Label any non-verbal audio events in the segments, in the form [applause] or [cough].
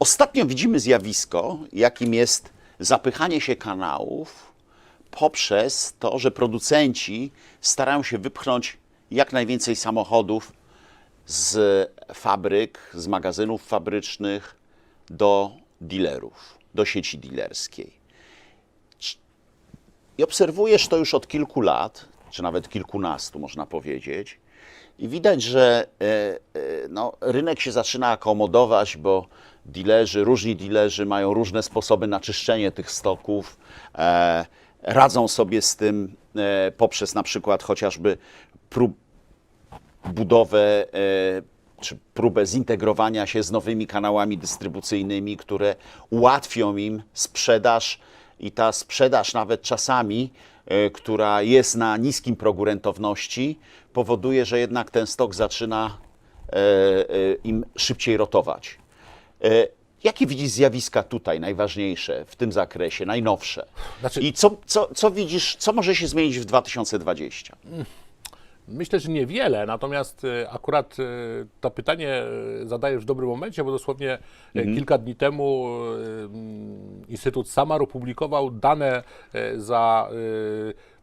Ostatnio widzimy zjawisko, jakim jest zapychanie się kanałów poprzez to, że producenci starają się wypchnąć jak najwięcej samochodów z fabryk, z magazynów fabrycznych do dealerów, do sieci dealerskiej. I obserwujesz to już od kilku lat, czy nawet kilkunastu, można powiedzieć. I widać, że e, e, no, rynek się zaczyna akomodować, bo dealerzy, różni dealerzy mają różne sposoby na czyszczenie tych stoków. E, radzą sobie z tym e, poprzez na przykład chociażby prób, budowę e, czy próbę zintegrowania się z nowymi kanałami dystrybucyjnymi, które ułatwią im sprzedaż i ta sprzedaż nawet czasami, e, która jest na niskim progu rentowności, powoduje, że jednak ten stok zaczyna e, e, im szybciej rotować. E, Jakie widzisz zjawiska tutaj najważniejsze w tym zakresie, najnowsze? Znaczy- I co, co, co widzisz, co może się zmienić w 2020? Myślę, że niewiele, natomiast e, akurat e, to pytanie zadajesz w dobrym momencie, bo dosłownie e, kilka dni temu Instytut Samar opublikował dane za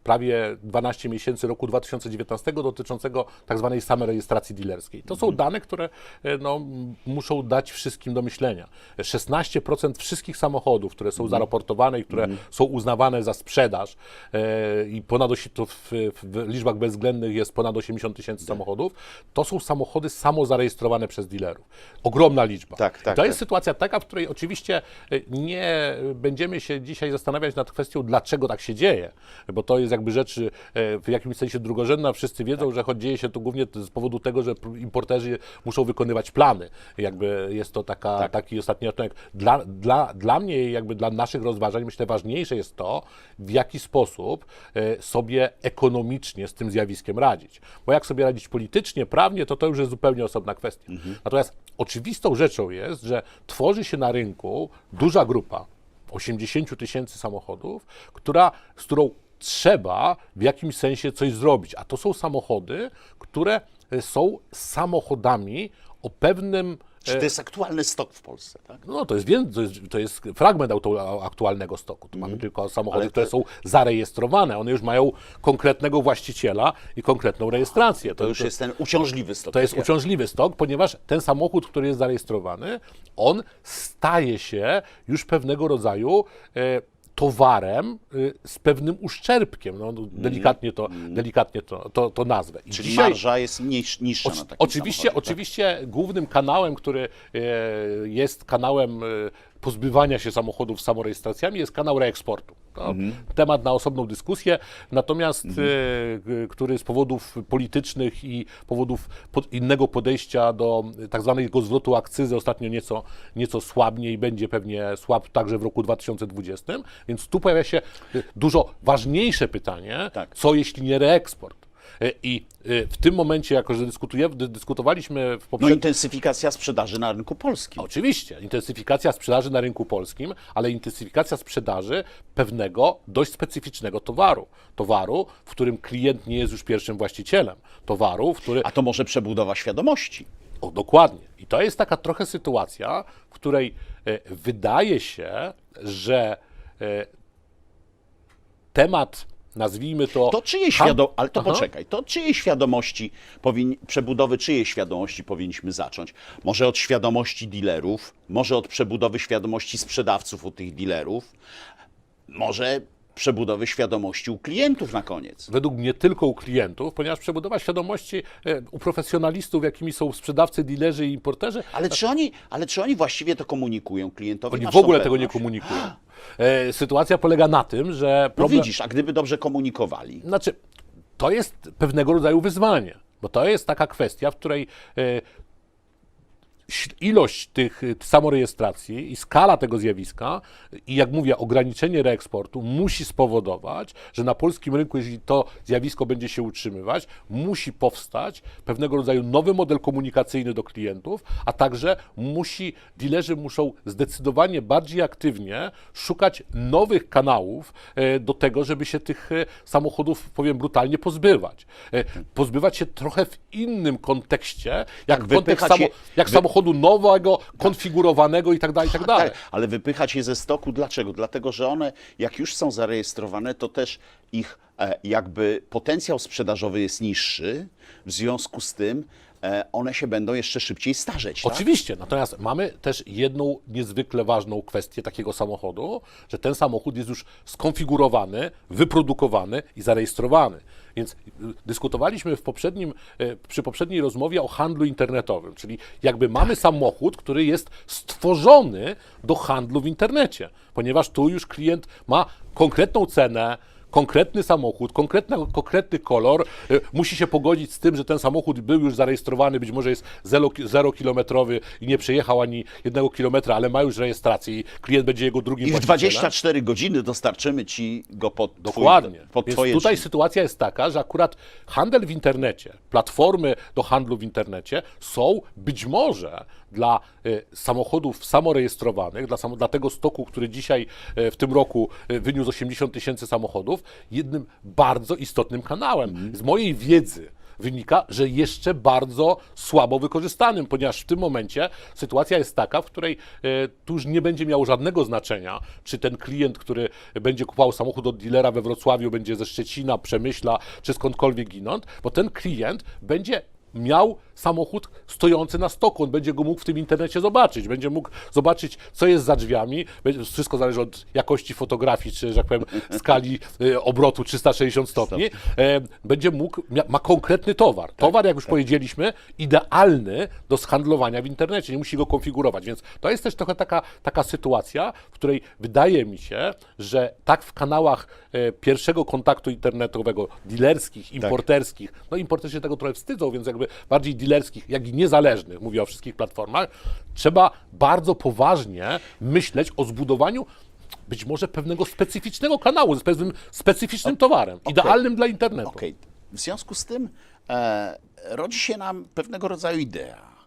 prawie 12 miesięcy roku 2019 dotyczącego tak zwanej samej rejestracji dealerskiej. To są dane, które e, no, muszą dać wszystkim do myślenia. 16% wszystkich samochodów, które są zaraportowane i które są uznawane za sprzedaż e, i ponad to w, w liczbach bezwzględnych jest ponad 80 tysięcy samochodów, to są samochody samozarejestrowane przez dealerów. Ogromna liczba. Tak, tak, I to jest tak. sytuacja taka, w której oczywiście e, nie będziemy się dzisiaj zastanawiać nad kwestią, dlaczego tak się dzieje, bo to jest jakby rzecz e, w jakimś sensie drugorzędna. Wszyscy wiedzą, Tak. że choć dzieje się to głównie z powodu tego, że importerzy muszą wykonywać plany. Jakby jest to taka, Tak. taki ostatni ratunek. Dla, dla, dla mnie, jakby dla naszych rozważań, myślę, ważniejsze jest to, w jaki sposób e, sobie ekonomicznie z tym zjawiskiem radzić. Bo jak sobie radzić politycznie, prawnie, to to już jest zupełnie osobna kwestia. Natomiast oczywistą rzeczą jest, że tworzy się na rynku duża grupa 80 tysięcy samochodów, która, z którą trzeba w jakimś sensie coś zrobić. A to są samochody, które e, są samochodami o pewnym. Czy to jest aktualny stok w Polsce? Tak? No, to jest, to jest, to jest fragment auto, aktualnego stoku. Tu mamy tylko samochody, to- które są zarejestrowane. One już mają konkretnego właściciela i konkretną rejestrację. To już jest ten uciążliwy stok. To jest tak? uciążliwy stok, ponieważ ten samochód, który jest zarejestrowany, on staje się już pewnego rodzaju e, towarem e, z pewnym uszczerbkiem. No, delikatnie to, delikatnie to, to, to nazwę. I Mhm. Czyli dzisiaj- marża jest niż, niższa na takim Oczywiście, tak? oczywiście głównym kanałem, który e, jest kanałem e, pozbywania się samochodów z samorejestracjami, jest kanał reeksportu. To Mhm. temat na osobną dyskusję, natomiast e, g- który z powodów politycznych i powodów pod innego podejścia do tak zwanego zwrotu akcyzy ostatnio nieco, nieco słabnie i będzie pewnie słab także w roku 2020, więc tu pojawia się e, dużo ważniejsze pytanie, Tak. co jeśli nie reeksport? E, I e, w tym momencie, jako że dyskutowaliśmy w No poprzednim. intensyfikacja sprzedaży na rynku polskim. Oczywiście, intensyfikacja sprzedaży na rynku polskim, ale intensyfikacja sprzedaży pewnego dość specyficznego towaru. Towaru, w którym klient nie jest już pierwszym właścicielem. Towaru, w który. A to może przebudowa świadomości. O, dokładnie. I to jest taka trochę sytuacja, w której e, wydaje się, że temat, nazwijmy to. To czyjej ham- świadomości, ale to Aha. poczekaj, to czyjej świadomości, powinni, przebudowy czyjej świadomości powinniśmy zacząć? Może od świadomości dealerów, może od przebudowy świadomości sprzedawców u tych dealerów, może przebudowy świadomości u klientów na koniec. według mnie tylko u klientów, ponieważ przebudowa świadomości e, u profesjonalistów, jakimi są sprzedawcy, dilerzy i importerzy, Ale czy oni, ale czy oni właściwie to komunikują klientowi? oni w ogóle tego nie pewność? komunikują. E, Sytuacja polega na tym, że No problem... widzisz, a gdyby dobrze komunikowali, Znaczy, to jest pewnego rodzaju wyzwanie, bo to jest taka kwestia, w której e, ilość tych y, samorejestracji i skala tego zjawiska i jak mówię, ograniczenie reeksportu musi spowodować, że na polskim rynku, jeżeli to zjawisko będzie się utrzymywać, musi powstać pewnego rodzaju nowy model komunikacyjny do klientów, a także musi, dealerzy muszą zdecydowanie bardziej aktywnie szukać nowych kanałów e, do tego, żeby się tych e, samochodów, powiem brutalnie, pozbywać. E, Pozbywać się trochę w innym kontekście, jak Tak, kontekst wypychać samo, jak samochodu nowego, konfigurowanego i tak dalej, i tak dalej. Tak, ale wypychać je ze stoku. Dlaczego? Dlatego, że one, jak już są zarejestrowane, to też ich e, jakby potencjał sprzedażowy jest niższy. W związku z tym one się będą jeszcze szybciej starzeć. Tak? Oczywiście, natomiast mamy też jedną niezwykle ważną kwestię takiego samochodu, że ten samochód jest już skonfigurowany, wyprodukowany i zarejestrowany. Więc y, dyskutowaliśmy w poprzednim, y, przy poprzedniej rozmowie o handlu internetowym, czyli jakby mamy samochód, który jest stworzony do handlu w internecie, ponieważ tu już klient ma konkretną cenę, konkretny samochód, konkretny, konkretny kolor, y, musi się pogodzić z tym, że ten samochód był już zarejestrowany, być może jest zero, zerokilometrowy i nie przejechał ani jednego kilometra, ale ma już rejestrację i klient będzie jego drugim I w właścicielem. 24 godziny dostarczymy ci go pod, twój, Dokładnie. pod Więc twoje tutaj drzwi. sytuacja jest taka, że akurat handel w internecie, platformy do handlu w internecie są być może dla y, samochodów samorejestrowanych, dla, dla tego stoku, który dzisiaj y, w tym roku y, wyniósł 80 tysięcy samochodów, jednym bardzo istotnym kanałem. Mhm. Z mojej wiedzy wynika, że jeszcze bardzo słabo wykorzystanym, ponieważ w tym momencie sytuacja jest taka, w której e, tu już nie będzie miało żadnego znaczenia, czy ten klient, który będzie kupował samochód od dealera we Wrocławiu, będzie ze Szczecina, Przemyśla, czy skądkolwiek inąd, bo ten klient będzie miał samochód stojący na stoku, on będzie go mógł w tym internecie zobaczyć, będzie mógł zobaczyć, co jest za drzwiami, wszystko zależy od jakości fotografii, czy, że tak powiem, [laughs] skali e, obrotu 360 stopni, e, będzie mógł, ma konkretny towar. Towar, jak już powiedzieliśmy, idealny do zhandlowania w internecie, nie musi go konfigurować, więc to jest też trochę taka, taka sytuacja, w której wydaje mi się, że tak w kanałach e, pierwszego kontaktu internetowego, dealerskich, importerskich, no importerzy się tego trochę wstydzą, więc jakby bardziej dealerskich, jak i niezależnych, mówię o wszystkich platformach, trzeba bardzo poważnie myśleć o zbudowaniu być może pewnego specyficznego kanału z pewnym specyficznym towarem, idealnym dla internetu. Okej. W związku z tym e, rodzi się nam pewnego rodzaju idea.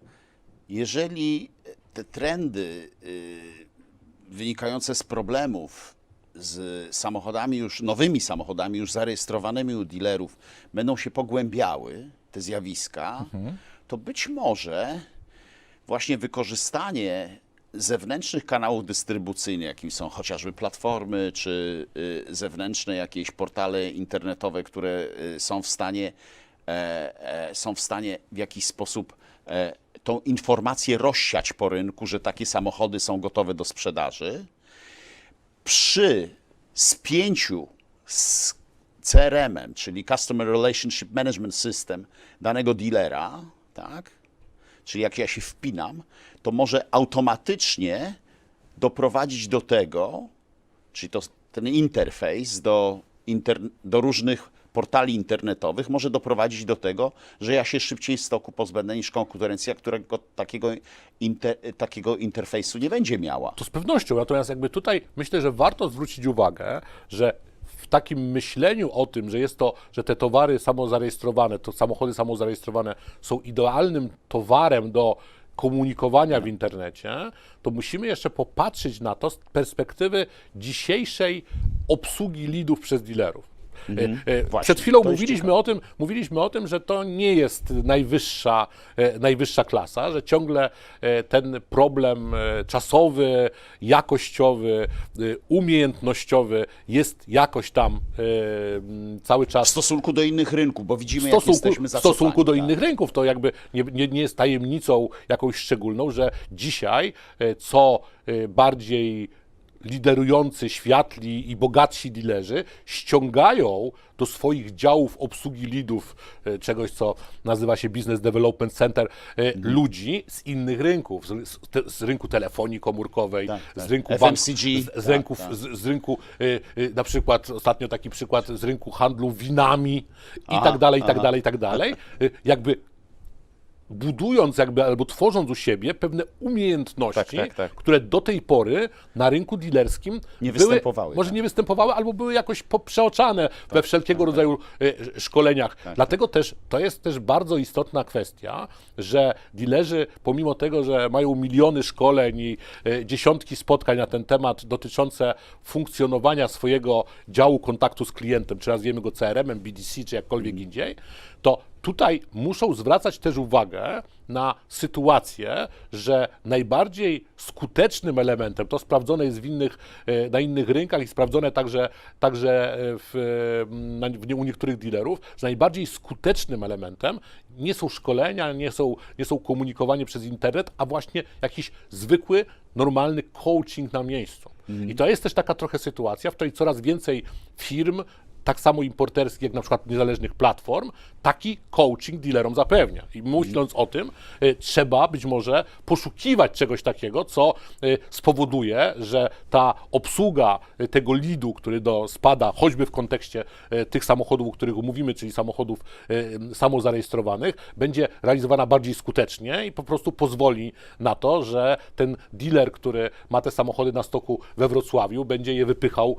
Jeżeli te trendy y, wynikające z problemów z samochodami już, nowymi samochodami już zarejestrowanymi u dealerów będą się pogłębiały, te zjawiska, to być może właśnie wykorzystanie zewnętrznych kanałów dystrybucyjnych, jakimi są chociażby platformy, czy y, zewnętrzne jakieś portale internetowe, które y, są w stanie, e, e, są w stanie w jakiś sposób e, tą informację rozsiać po rynku, że takie samochody są gotowe do sprzedaży, przy spięciu z CRM-em, czyli Customer Relationship Management System danego dealera, tak? Czyli jak ja się wpinam, to może automatycznie doprowadzić do tego, czyli to, ten interfejs do, inter, do różnych portali internetowych może doprowadzić do tego, że ja się szybciej stoku pozbędę niż konkurencja, którego takiego, inter, takiego interfejsu nie będzie miała. To z pewnością. Natomiast jakby tutaj myślę, że warto zwrócić uwagę, że takim myśleniu o tym, że jest to, że te towary samozarejestrowane, to samochody samozarejestrowane są idealnym towarem do komunikowania w internecie, to musimy jeszcze popatrzeć na to z perspektywy dzisiejszej obsługi lidów przez dealerów. E, e, Mhm. Właśnie, Przed chwilą mówiliśmy o, tym, mówiliśmy o tym, że to nie jest najwyższa, e, najwyższa klasa, że ciągle e, ten problem e, czasowy, jakościowy, e, umiejętnościowy jest jakoś tam e, cały W czas stosunku do innych rynków, bo widzimy, w jak stosunku, jesteśmy w stosunku do tak. innych rynków. To jakby nie, nie, nie jest tajemnicą jakąś szczególną, że dzisiaj e, co e, bardziej liderujący, światli i bogatsi dilerzy ściągają do swoich działów obsługi lidów e, czegoś, co nazywa się Business Development Center, e, Mhm. ludzi z innych rynków, z, z, rynku telefonii komórkowej, Tak, tak. z rynku FMCG, z, z, tak, rynków, tak. z, z rynku e, na przykład, ostatnio taki przykład z rynku handlu winami i Aha, tak dalej, i tak dalej, i tak dalej. Jakby budując jakby albo tworząc u siebie pewne umiejętności, Tak, tak, tak. które do tej pory na rynku dealerskim Nie były, występowały, Może tak. nie występowały, albo były jakoś poprzeoczane we wszelkiego rodzaju e, szkoleniach. Tak, Dlatego też to jest też bardzo istotna kwestia, że dealerzy, pomimo tego, że mają miliony szkoleń i e, dziesiątki spotkań na ten temat dotyczące funkcjonowania swojego działu kontaktu z klientem, czy nazwiemy go CRM-em, BDC, czy jakkolwiek Mhm. indziej, to tutaj muszą zwracać też uwagę na sytuację, że najbardziej skutecznym elementem, to sprawdzone jest w innych, e, na innych rynkach i sprawdzone także, także e, w, e, w u niektórych dealerów, że najbardziej skutecznym elementem nie są szkolenia, nie są, nie są komunikowanie przez internet, a właśnie jakiś zwykły, normalny coaching na miejscu. I to jest też taka trochę sytuacja, w której coraz więcej firm tak samo importerskich, jak na przykład niezależnych platform, taki coaching dealerom zapewnia. I myśląc o tym, y, trzeba być może poszukiwać czegoś takiego, co y, spowoduje, że ta obsługa y, tego lidu, który do, spada choćby w kontekście tych samochodów, o których mówimy, czyli samochodów samozarejestrowanych, będzie realizowana bardziej skutecznie i po prostu pozwoli na to, że ten dealer, który ma te samochody na stoku we Wrocławiu, będzie je wypychał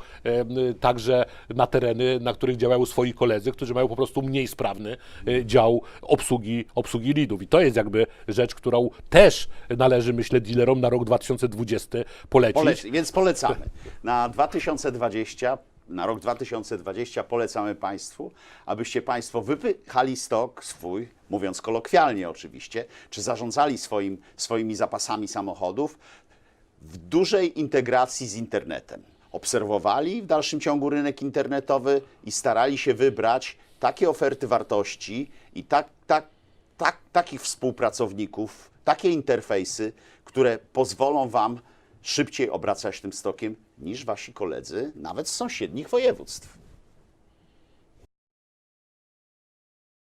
także na tereny, na których działają swoi koledzy, którzy mają po prostu mniej sprawny e, dział obsługi, obsługi lidów. I to jest jakby rzecz, którą też należy, myślę, dealerom na rok 2020 polecić. Poleci, więc polecamy. Na 2020, na rok 2020 polecamy Państwu, abyście Państwo wypychali stok swój, mówiąc kolokwialnie oczywiście, czy zarządzali swoim, swoimi zapasami samochodów w dużej integracji z internetem. Obserwowali w dalszym ciągu rynek internetowy i starali się wybrać takie oferty wartości i tak, tak, tak, takich współpracowników, takie interfejsy, które pozwolą Wam szybciej obracać tym stokiem niż Wasi koledzy, nawet z sąsiednich województw.